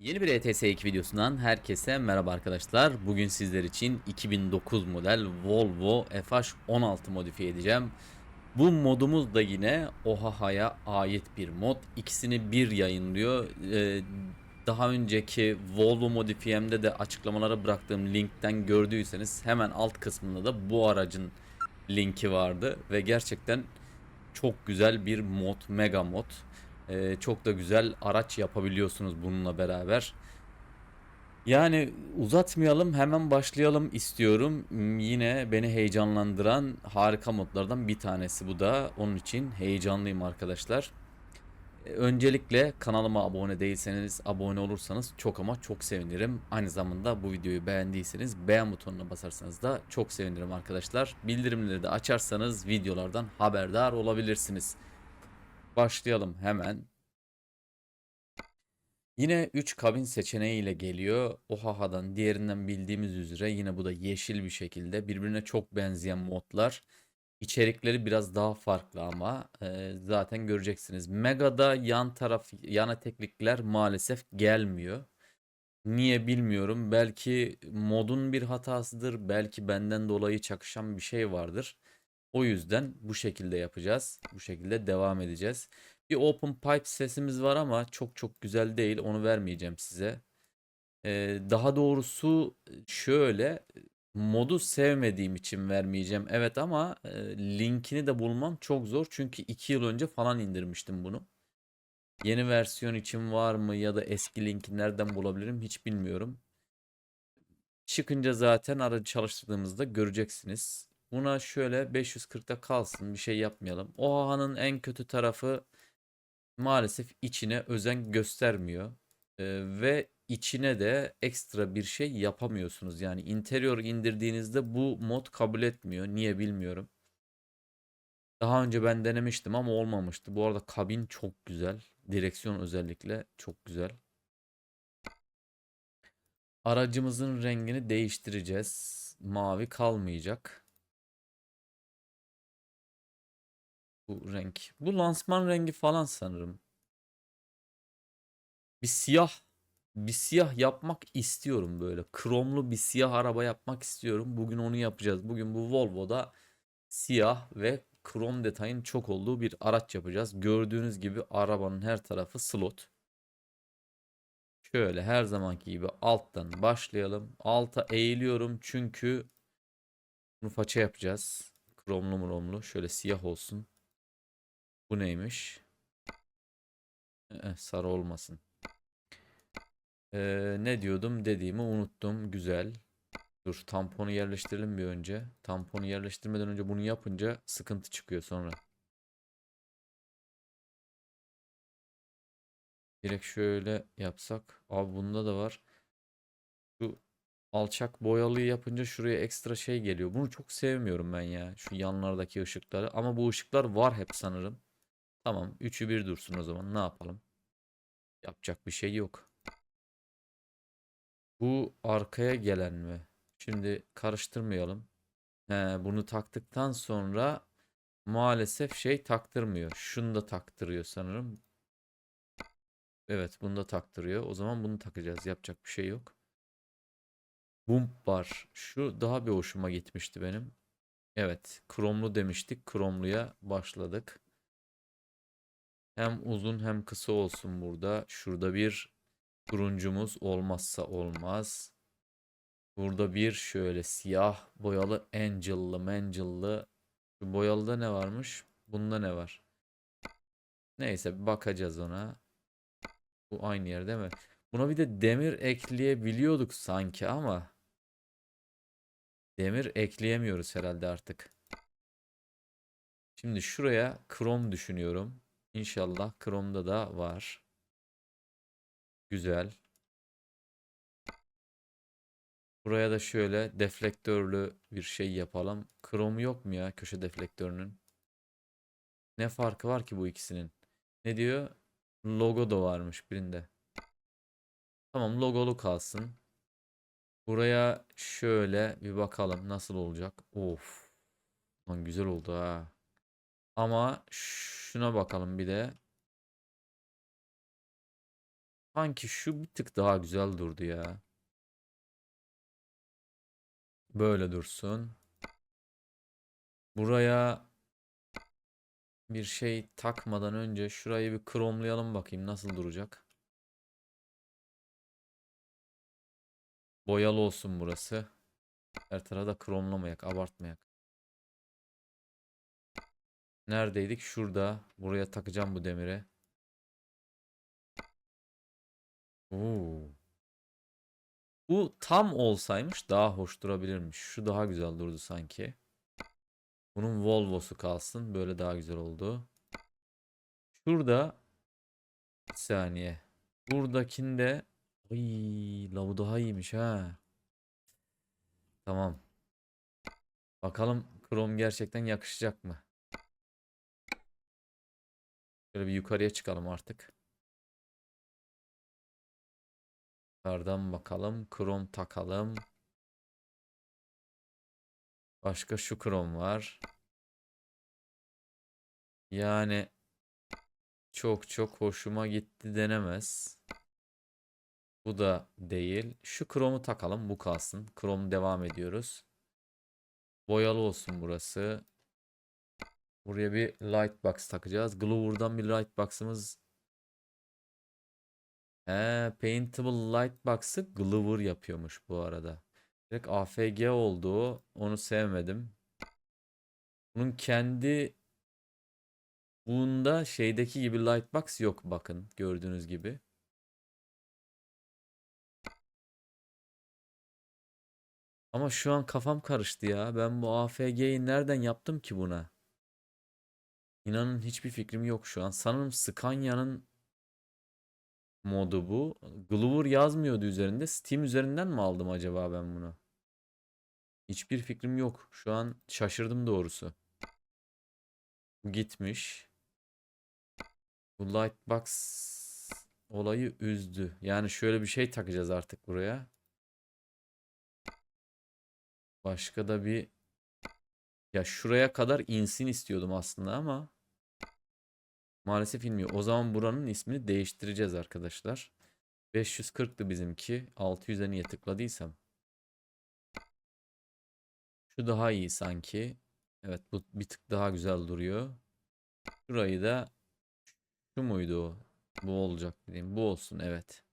Yeni bir ETS 2 videosundan herkese merhaba arkadaşlar. Bugün sizler için 2009 model Volvo FH16 modifiye edeceğim. Bu modumuz da yine Ohaha'ya ait bir mod. İkisini bir yayınlıyor. Ee, daha önceki Volvo modifiyemde de açıklamalara bıraktığım linkten gördüyseniz hemen alt kısmında da bu aracın linki vardı. Ve gerçekten çok güzel bir mod, mega mod. Ee, çok da güzel araç yapabiliyorsunuz bununla beraber. Yani uzatmayalım hemen başlayalım istiyorum. Hmm, Yine beni heyecanlandıran harika modlardan bir tanesi bu da. Onun için heyecanlıyım arkadaşlar. Ee, Öncelikle kanalıma abone değilseniz abone olursanız çok ama çok sevinirim. Aynı zamanda bu videoyu beğendiyseniz beğen butonuna basarsanız da çok sevinirim arkadaşlar. Bildirimleri de açarsanız videolardan haberdar olabilirsiniz. Başlayalım hemen. Yine 3 kabin seçeneği ile geliyor. Ohaha'dan diğerinden bildiğimiz üzere yine bu da yeşil bir şekilde birbirine çok benzeyen modlar. İçerikleri biraz daha farklı ama e, zaten göreceksiniz. Mega'da yan taraf yana teknikler maalesef gelmiyor. Niye bilmiyorum. Belki modun bir hatasıdır. Belki benden dolayı çakışan bir şey vardır. O yüzden bu şekilde yapacağız. Bu şekilde devam edeceğiz. Bir open pipe sesimiz var ama çok çok güzel değil. Onu vermeyeceğim size. Ee, daha doğrusu şöyle modu sevmediğim için vermeyeceğim. Evet ama e, linkini de bulmam çok zor. Çünkü 2 yıl önce falan indirmiştim bunu. Yeni versiyon için var mı ya da eski linki nereden bulabilirim hiç bilmiyorum. Çıkınca zaten aracı çalıştırdığımızda göreceksiniz. Buna şöyle 540'ta kalsın bir şey yapmayalım. Oha'nın en kötü tarafı maalesef içine özen göstermiyor. Ee, ve içine de ekstra bir şey yapamıyorsunuz. Yani interior indirdiğinizde bu mod kabul etmiyor. Niye bilmiyorum. Daha önce ben denemiştim ama olmamıştı. Bu arada kabin çok güzel. Direksiyon özellikle çok güzel. Aracımızın rengini değiştireceğiz. Mavi kalmayacak. Bu renk. Bu lansman rengi falan sanırım. Bir siyah bir siyah yapmak istiyorum böyle. Kromlu bir siyah araba yapmak istiyorum. Bugün onu yapacağız. Bugün bu Volvo'da siyah ve krom detayın çok olduğu bir araç yapacağız. Gördüğünüz gibi arabanın her tarafı slot. Şöyle her zamanki gibi alttan başlayalım. Alta eğiliyorum çünkü bunu faça yapacağız. Kromlu mromlu. Şöyle siyah olsun. Bu neymiş? Eh, sarı olmasın. Ee, ne diyordum dediğimi unuttum. Güzel. Dur tamponu yerleştirelim bir önce. Tamponu yerleştirmeden önce bunu yapınca sıkıntı çıkıyor sonra. Direkt şöyle yapsak. Abi bunda da var. Şu alçak boyalıyı yapınca şuraya ekstra şey geliyor. Bunu çok sevmiyorum ben ya. Şu yanlardaki ışıkları. Ama bu ışıklar var hep sanırım. Tamam. Üçü bir dursun o zaman. Ne yapalım? Yapacak bir şey yok. Bu arkaya gelen mi? Şimdi karıştırmayalım. He, bunu taktıktan sonra maalesef şey taktırmıyor. Şunu da taktırıyor sanırım. Evet bunu da taktırıyor. O zaman bunu takacağız. Yapacak bir şey yok. Bump bar. Şu daha bir hoşuma gitmişti benim. Evet. Kromlu demiştik. Kromluya başladık. Hem uzun hem kısa olsun burada. Şurada bir turuncumuz olmazsa olmaz. Burada bir şöyle siyah boyalı Angel'lı Mangel'lı. Şu boyalıda ne varmış? Bunda ne var? Neyse bakacağız ona. Bu aynı yer değil mi? Buna bir de demir ekleyebiliyorduk sanki ama demir ekleyemiyoruz herhalde artık. Şimdi şuraya krom düşünüyorum. İnşallah kromda da var. Güzel. Buraya da şöyle deflektörlü bir şey yapalım. Krom yok mu ya köşe deflektörünün? Ne farkı var ki bu ikisinin? Ne diyor? Logo da varmış birinde. Tamam logolu kalsın. Buraya şöyle bir bakalım nasıl olacak. Of. Lan güzel oldu ha. Ama şuna bakalım bir de. Sanki şu bir tık daha güzel durdu ya. Böyle dursun. Buraya bir şey takmadan önce şurayı bir kromlayalım bakayım nasıl duracak. Boyalı olsun burası. Her tarafı da kromlamayak, abartmayak. Neredeydik? Şurada. Buraya takacağım bu demire. Oo. Bu tam olsaymış daha hoş durabilirmiş. Şu daha güzel durdu sanki. Bunun Volvo'su kalsın. Böyle daha güzel oldu. Şurada bir saniye. Buradakinde Ay, lavu daha iyiymiş ha. Tamam. Bakalım krom gerçekten yakışacak mı? Şöyle bir yukarıya çıkalım artık. Yukarıdan bakalım. Krom takalım. Başka şu krom var. Yani çok çok hoşuma gitti denemez. Bu da değil. Şu kromu takalım. Bu kalsın. Krom devam ediyoruz. Boyalı olsun burası. Buraya bir light box takacağız. Glover'dan bir light box'ımız. He, paintable light box'ı Glover yapıyormuş bu arada. Direkt AFG oldu. Onu sevmedim. Bunun kendi bunda şeydeki gibi light box yok bakın gördüğünüz gibi. Ama şu an kafam karıştı ya. Ben bu AFG'yi nereden yaptım ki buna? İnanın hiçbir fikrim yok şu an. Sanırım Scania'nın modu bu. Glover yazmıyordu üzerinde. Steam üzerinden mi aldım acaba ben bunu? Hiçbir fikrim yok. Şu an şaşırdım doğrusu. Gitmiş. Bu Lightbox olayı üzdü. Yani şöyle bir şey takacağız artık buraya. Başka da bir ya şuraya kadar insin istiyordum aslında ama maalesef inmiyor. O zaman buranın ismini değiştireceğiz arkadaşlar. 540'tı bizimki. 600'e niye tıkladıysam. Şu daha iyi sanki. Evet bu bir tık daha güzel duruyor. Şurayı da şu muydu o? Bu olacak diyeyim. Bu olsun evet.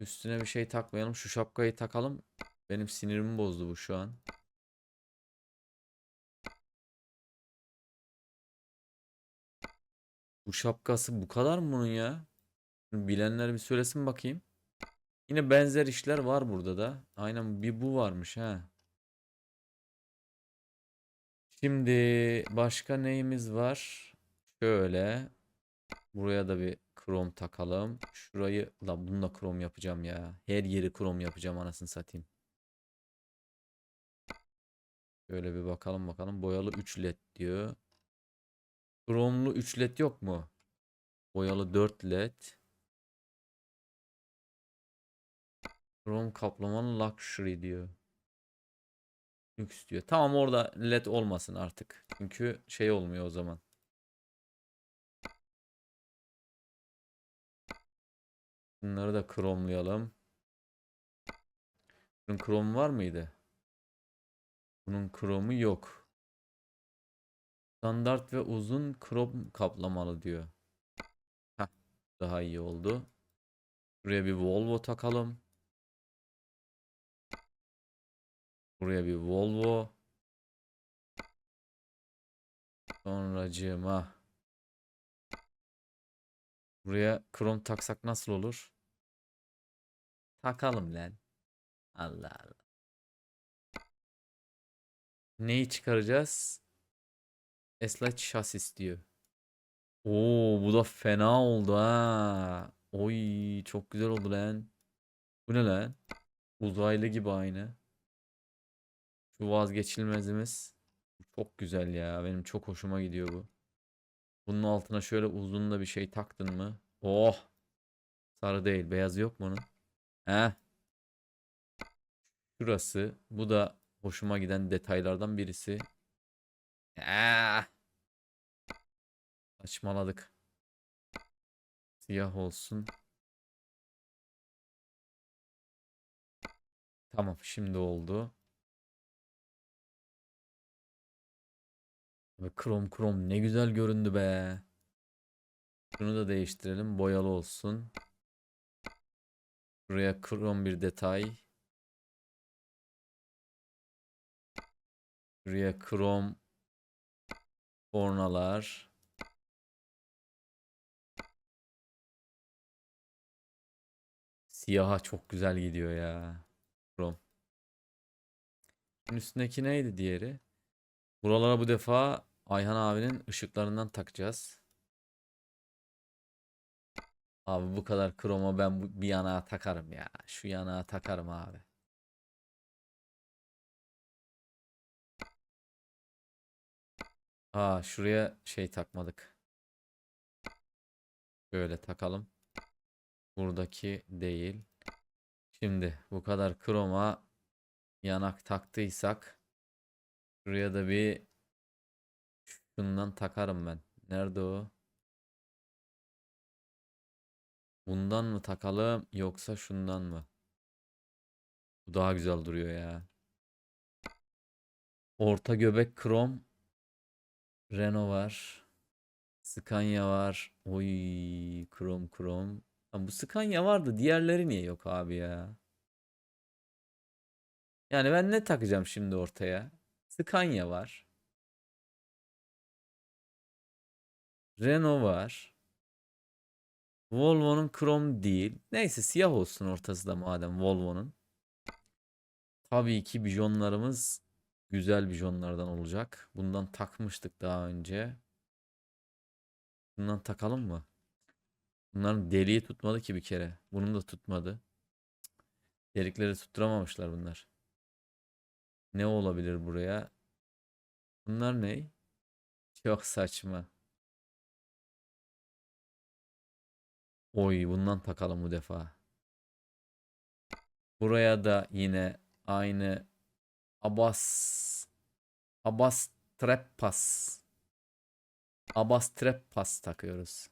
Üstüne bir şey takmayalım. Şu şapkayı takalım. Benim sinirimi bozdu bu şu an. Bu şapkası bu kadar mı bunun ya? Bilenler bir söylesin bakayım. Yine benzer işler var burada da. Aynen bir bu varmış ha. Şimdi başka neyimiz var? Şöyle. Buraya da bir krom takalım. Şurayı la bununla krom yapacağım ya. Her yeri krom yapacağım anasını satayım. Şöyle bir bakalım bakalım. Boyalı 3 led diyor. Kromlu 3 led yok mu? Boyalı 4 led. Krom kaplamalı luxury diyor. Lüks diyor. Tamam orada led olmasın artık. Çünkü şey olmuyor o zaman. Bunları da kromlayalım. Bunun krom var mıydı? Bunun kromu yok. Standart ve uzun krom kaplamalı diyor. Heh, daha iyi oldu. Buraya bir Volvo takalım. Buraya bir Volvo. Sonracığıma. Buraya krom taksak nasıl olur? Takalım lan. Allah Allah. Neyi çıkaracağız? Eslaç şasis diyor. Oo bu da fena oldu ha. Oy çok güzel oldu lan. Bu ne lan? Uzaylı gibi aynı. Şu vazgeçilmezimiz. Çok güzel ya. Benim çok hoşuma gidiyor bu. Bunun altına şöyle uzun da bir şey taktın mı? Oh. Sarı değil. Beyaz yok mu onun? Heh. Şurası. Bu da hoşuma giden detaylardan birisi. Ee, saçmaladık. Siyah olsun. Tamam şimdi oldu. Abi krom krom ne güzel göründü be. Şunu da değiştirelim. Boyalı olsun. Buraya krom bir detay. Buraya krom kornalar. Siyaha çok güzel gidiyor ya. Bunun üstündeki neydi diğeri? Buralara bu defa Ayhan abinin ışıklarından takacağız. Abi bu kadar kroma ben bu- bir yanağa takarım ya. Şu yanağa takarım abi. Aa şuraya şey takmadık. Böyle takalım. Buradaki değil. Şimdi bu kadar kroma yanak taktıysak şuraya da bir şundan takarım ben. Nerede o? Bundan mı takalım yoksa şundan mı? Bu daha güzel duruyor ya. Orta göbek krom. Renault var. Scania var. Oy krom krom. Ha, bu Scania vardı. Diğerleri niye yok abi ya? Yani ben ne takacağım şimdi ortaya? Scania var. Renault var. Volvo'nun krom değil. Neyse siyah olsun ortası da madem Volvo'nun. Tabii ki bijonlarımız güzel bijonlardan olacak. Bundan takmıştık daha önce. Bundan takalım mı? Bunların deliği tutmadı ki bir kere. Bunun da tutmadı. Delikleri tutturamamışlar bunlar. Ne olabilir buraya? Bunlar ne? Çok saçma. Oy bundan takalım bu defa. Buraya da yine aynı Abbas Abbas Treppas Abbas Treppas takıyoruz.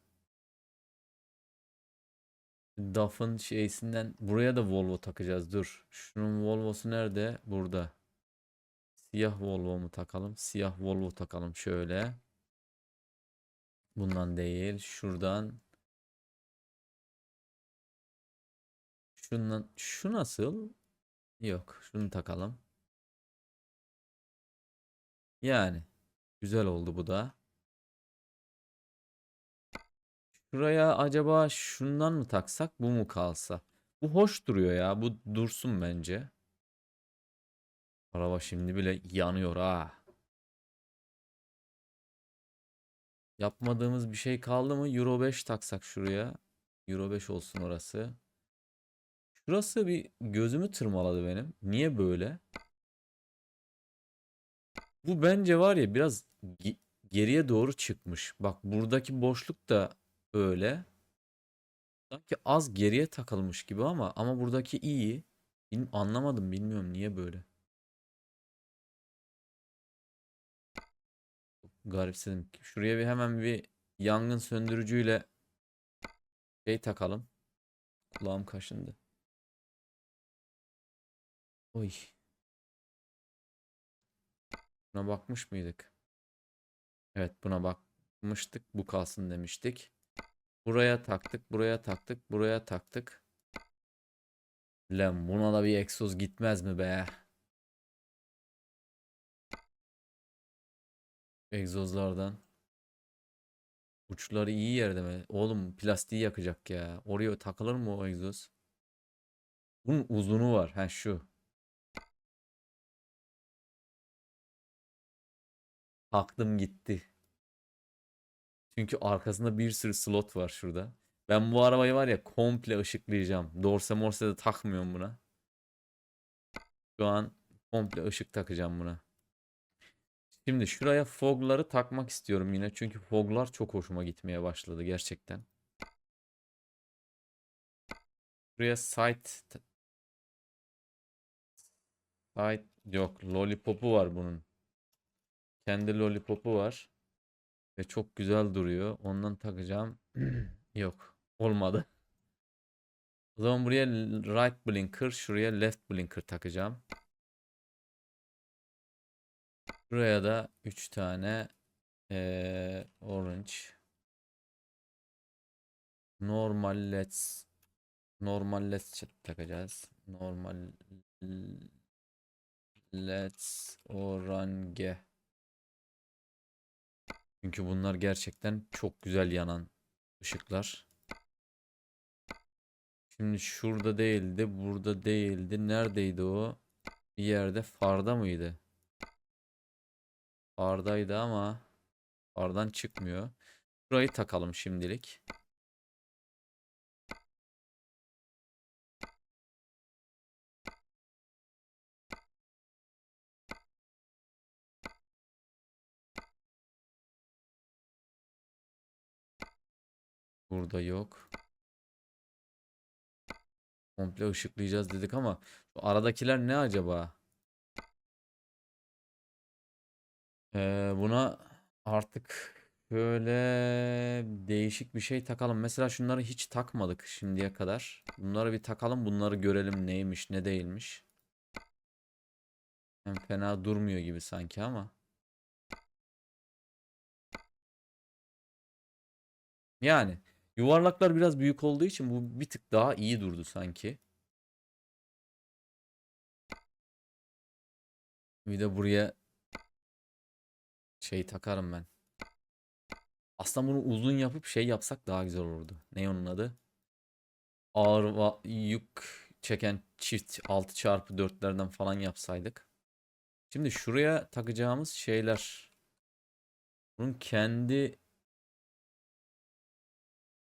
DAF'ın şeysinden buraya da Volvo takacağız. Dur. Şunun Volvo'su nerede? Burada. Siyah Volvo mu takalım? Siyah Volvo takalım şöyle. Bundan değil. Şuradan. Şundan. Şu nasıl? Yok. Şunu takalım. Yani. Güzel oldu bu da. Şuraya acaba şundan mı taksak bu mu kalsa? Bu hoş duruyor ya. Bu dursun bence. Araba şimdi bile yanıyor ha. Yapmadığımız bir şey kaldı mı? Euro 5 taksak şuraya. Euro 5 olsun orası. Şurası bir gözümü tırmaladı benim. Niye böyle? Bu bence var ya biraz ge- geriye doğru çıkmış. Bak buradaki boşluk da öyle. Sanki az geriye takılmış gibi ama ama buradaki iyi. Bilm- anlamadım bilmiyorum niye böyle. Garipsedim. Şuraya bir hemen bir yangın söndürücüyle şey takalım. Kulağım kaşındı. Oy. Buna bakmış mıydık? Evet buna bakmıştık. Bu kalsın demiştik. Buraya taktık, buraya taktık, buraya taktık. Lan buna da bir egzoz gitmez mi be? Egzozlardan. Uçları iyi yerde mi? Oğlum plastiği yakacak ya. Oraya takılır mı o egzoz? Bunun uzunu var. Ha şu. Aklım gitti. Çünkü arkasında bir sürü slot var şurada. Ben bu arabayı var ya komple ışıklayacağım. Dorse morse de takmıyorum buna. Şu an komple ışık takacağım buna. Şimdi şuraya fogları takmak istiyorum yine. Çünkü foglar çok hoşuma gitmeye başladı gerçekten. Buraya site site yok lollipop'u var bunun. Kendi lollipop'u var. Ve çok güzel duruyor. Ondan takacağım. Yok. Olmadı. O zaman buraya right blinker, şuraya left blinker takacağım. Buraya da 3 tane eee, orange. Normal leds. Normal leds ç- takacağız. Normal leds orange. Çünkü bunlar gerçekten çok güzel yanan ışıklar. Şimdi şurada değildi, burada değildi. Neredeydi o? Bir yerde farda mıydı? Fardaydı ama fardan çıkmıyor. Burayı takalım şimdilik. Burada yok. Komple ışıklayacağız dedik ama şu aradakiler ne acaba? Ee, buna artık böyle değişik bir şey takalım. Mesela şunları hiç takmadık şimdiye kadar. Bunları bir takalım, bunları görelim neymiş, ne değilmiş. Hem fena durmuyor gibi sanki ama. Yani yuvarlaklar biraz büyük olduğu için bu bir tık daha iyi durdu sanki. Bir de buraya şey takarım ben. Aslında bunu uzun yapıp şey yapsak daha güzel olurdu. Ne onun adı? Ağır yük çeken çift 6 çarpı 4'lerden falan yapsaydık. Şimdi şuraya takacağımız şeyler. Bunun kendi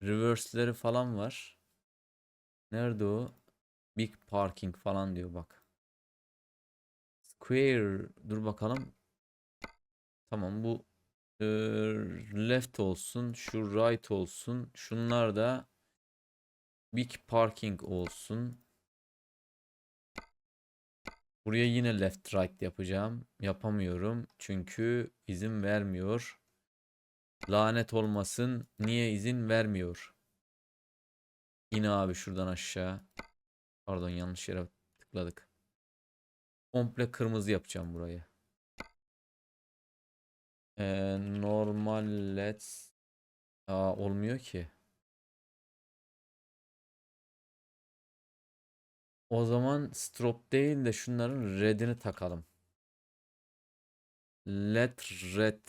reverse'leri falan var. Nerede o? Big parking falan diyor bak. Square dur bakalım. Tamam bu e, left olsun, şu right olsun. Şunlar da big parking olsun. Buraya yine left right yapacağım. Yapamıyorum çünkü izin vermiyor. Lanet olmasın. Niye izin vermiyor? Yine abi şuradan aşağı. Pardon yanlış yere tıkladık. Komple kırmızı yapacağım burayı. Ee, normal let's Aa, olmuyor ki. O zaman strop değil de şunların red'ini takalım. Let red.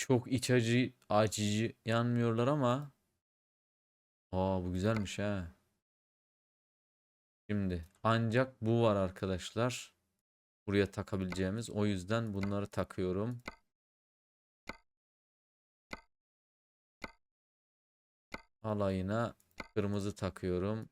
Çok iç acı acıcı yanmıyorlar ama. Aa bu güzelmiş ha. Şimdi ancak bu var arkadaşlar. Buraya takabileceğimiz. O yüzden bunları takıyorum. Alayına kırmızı takıyorum.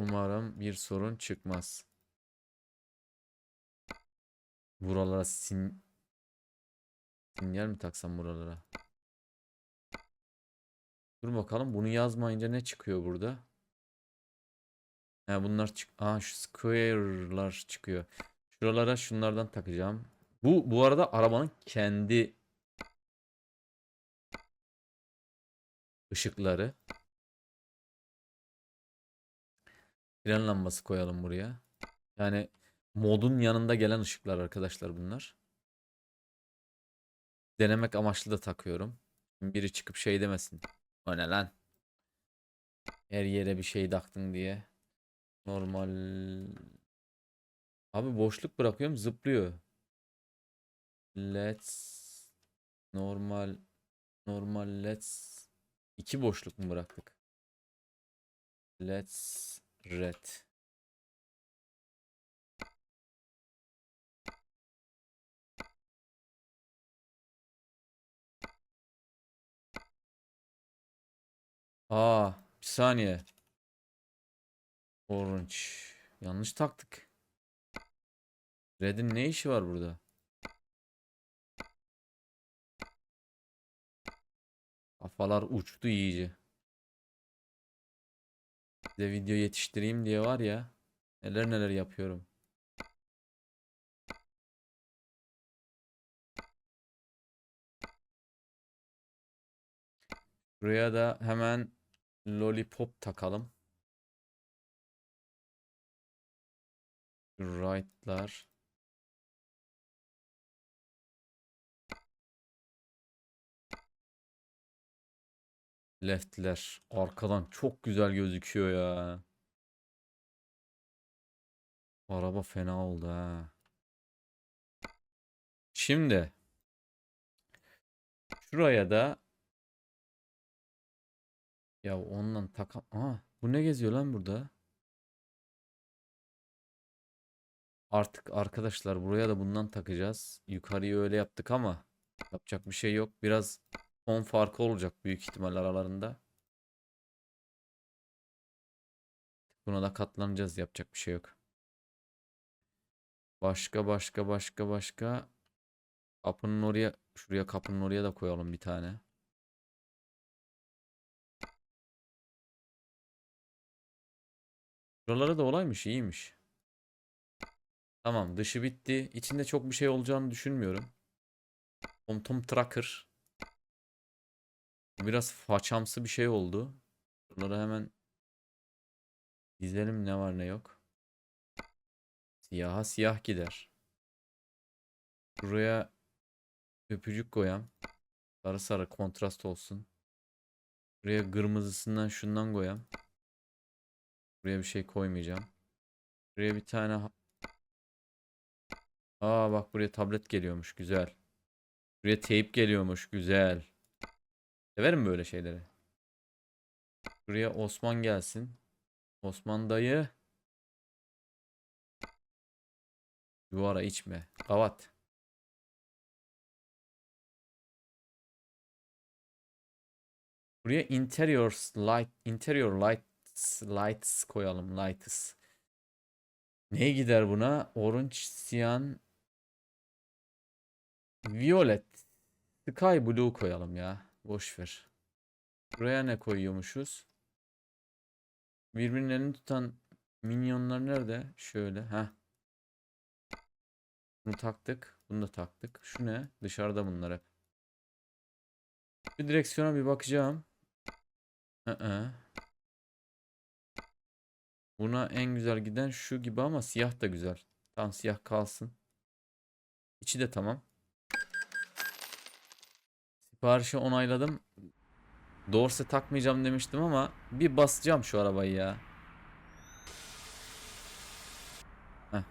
Umarım bir sorun çıkmaz. Buralara sin sinyal mi taksam buralara? Dur bakalım bunu yazmayınca ne çıkıyor burada? He bunlar çık. Aa şu square'lar çıkıyor. Şuralara şunlardan takacağım. Bu bu arada arabanın kendi ışıkları. Fren lambası koyalım buraya. Yani modun yanında gelen ışıklar arkadaşlar bunlar. Denemek amaçlı da takıyorum. Biri çıkıp şey demesin. O ne lan? Her yere bir şey taktın diye. Normal. Abi boşluk bırakıyorum zıplıyor. Let's normal normal let's iki boşluk mu bıraktık? Let's red. Aa, bir saniye. Orange. Yanlış taktık. Red'in ne işi var burada? Kafalar uçtu iyice. Size video yetiştireyim diye var ya. Neler neler yapıyorum. Buraya da hemen lollipop takalım. Right'lar. Left'ler. Arkadan çok güzel gözüküyor ya. Araba fena oldu ha. Şimdi şuraya da ya ondan takam. Aa, bu ne geziyor lan burada? Artık arkadaşlar buraya da bundan takacağız. Yukarıyı öyle yaptık ama yapacak bir şey yok. Biraz ton farkı olacak büyük ihtimal aralarında. Buna da katlanacağız. Yapacak bir şey yok. Başka başka başka başka. Kapının oraya şuraya kapının oraya da koyalım bir tane. Şuralara da olaymış, iyiymiş. Tamam, dışı bitti. İçinde çok bir şey olacağını düşünmüyorum. Tom Tom Tracker. Biraz façamsı bir şey oldu. Bunları hemen dizelim ne var ne yok. Siyaha siyah gider. Buraya öpücük koyam. Sarı sarı kontrast olsun. Buraya kırmızısından şundan koyam. Buraya bir şey koymayacağım. Buraya bir tane Aa bak buraya tablet geliyormuş güzel. Buraya teyp geliyormuş güzel. Severim böyle şeyleri. Buraya Osman gelsin. Osman dayı. Duvara içme. Kavat. Buraya interior light interior lights lights koyalım. Lights. Neye gider buna? Orange, cyan, violet, sky blue koyalım ya. Boş ver. Buraya ne koyuyormuşuz? Birbirlerini tutan minyonlar nerede? Şöyle. ha. Bunu taktık. Bunu da taktık. Şu ne? Dışarıda bunlar hep. Bir direksiyona bir bakacağım. Hı Buna en güzel giden şu gibi ama siyah da güzel. Tam siyah kalsın. İçi de tamam. Siparişi onayladım. Dorse takmayacağım demiştim ama bir basacağım şu arabayı ya. Heh.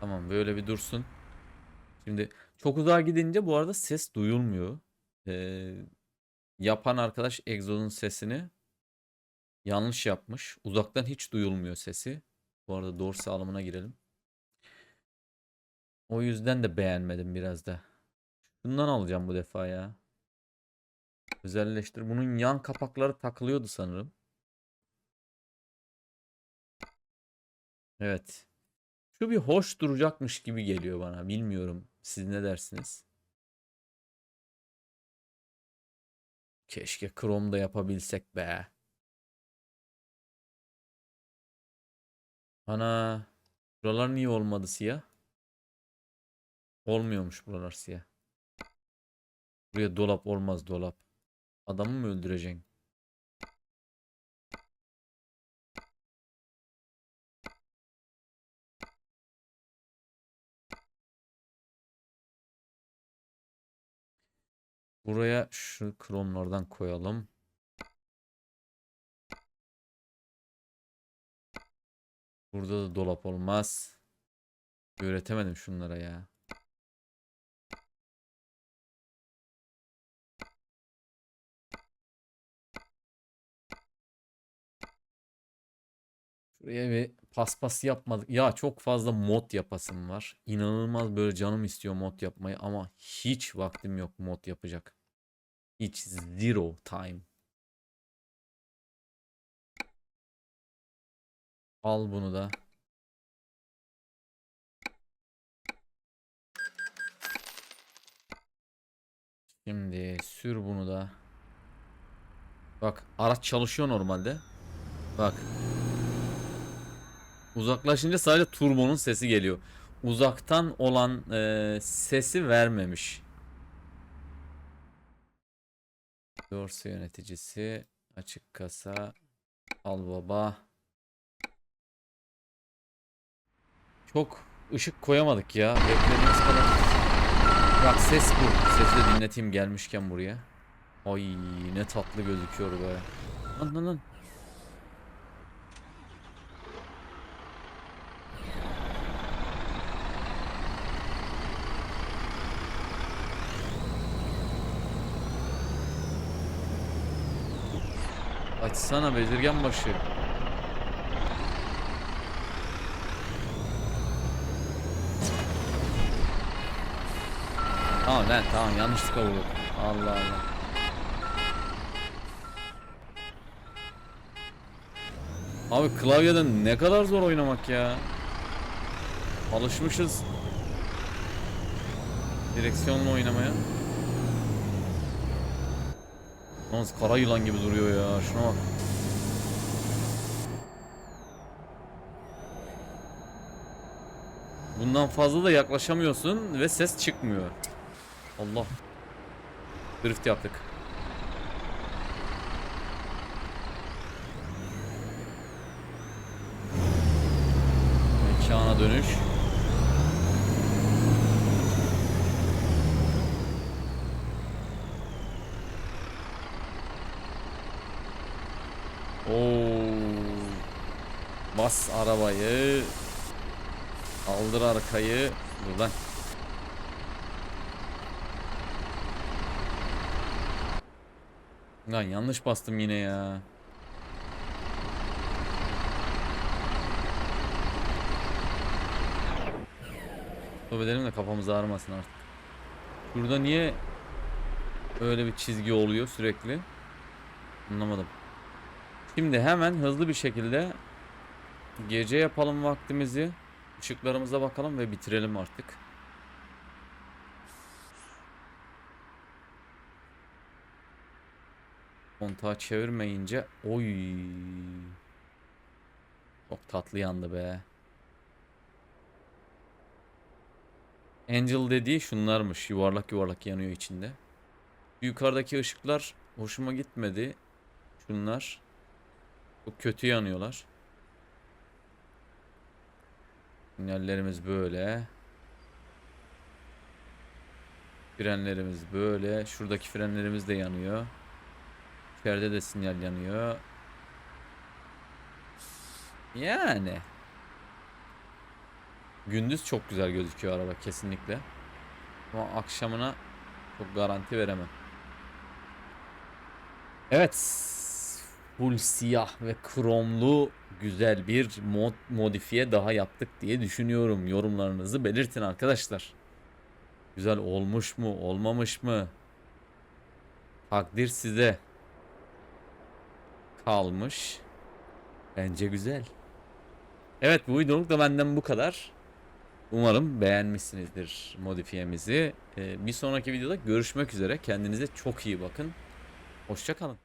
Tamam böyle bir dursun. Şimdi çok uzağa gidince bu arada ses duyulmuyor. Ee, yapan arkadaş egzozun sesini yanlış yapmış. Uzaktan hiç duyulmuyor sesi. Bu arada doğru sağlamına girelim. O yüzden de beğenmedim biraz da. Bundan alacağım bu defa ya. Özelleştir. Bunun yan kapakları takılıyordu sanırım. Evet. Şu bir hoş duracakmış gibi geliyor bana. Bilmiyorum. Siz ne dersiniz? Keşke Chrome'da yapabilsek be. Ana. Buralar niye olmadı siyah? Olmuyormuş buralar siyah. Buraya dolap olmaz dolap. Adamı mı öldüreceksin? Buraya şu kromlardan koyalım. Burada da dolap olmaz. Öğretemedim şunlara ya. Şuraya bir paspas yapmadık. Ya çok fazla mod yapasım var. İnanılmaz böyle canım istiyor mod yapmayı ama hiç vaktim yok mod yapacak. Hiç zero time. Al bunu da. Şimdi sür bunu da. Bak araç çalışıyor normalde. Bak. Uzaklaşınca sadece turbonun sesi geliyor. Uzaktan olan e, sesi vermemiş. Dorsa yöneticisi. Açık kasa. Al baba. Çok ışık koyamadık ya. Beklediğimiz kadar. Bak ses bu. Sesi dinleteyim gelmişken buraya. Ay ne tatlı gözüküyor be. Lan lan lan. Açsana bezirgen başı. Tamam lan tamam yanlışlıkla vurduk. Allah Allah. Abi klavyeden ne kadar zor oynamak ya. Alışmışız. Direksiyonla oynamaya. Yalnız kara yılan gibi duruyor ya. Şuna bak. Bundan fazla da yaklaşamıyorsun ve ses çıkmıyor. Allah. Drift yaptık. Bas arabayı. Aldır arkayı. Buradan. Lan yanlış bastım yine ya. Stop edelim de kafamız ağrımasın artık. Şurada niye öyle bir çizgi oluyor sürekli? Anlamadım. Şimdi hemen hızlı bir şekilde gece yapalım vaktimizi. Işıklarımıza bakalım ve bitirelim artık. Kontağı çevirmeyince oy. Çok tatlı yandı be. Angel dediği şunlarmış. Yuvarlak yuvarlak yanıyor içinde. Yukarıdaki ışıklar hoşuma gitmedi. Şunlar. Çok kötü yanıyorlar. Sinyallerimiz böyle. Frenlerimiz böyle. Şuradaki frenlerimiz de yanıyor. İçeride de sinyal yanıyor. Yani. Gündüz çok güzel gözüküyor araba kesinlikle. Ama akşamına çok garanti veremem. Evet. Full siyah ve kromlu güzel bir mod modifiye daha yaptık diye düşünüyorum. Yorumlarınızı belirtin arkadaşlar. Güzel olmuş mu, olmamış mı? Takdir size kalmış. Bence güzel. Evet bu videoluk da benden bu kadar. Umarım beğenmişsinizdir modifiyemizi. Ee, bir sonraki videoda görüşmek üzere. Kendinize çok iyi bakın. Hoşçakalın.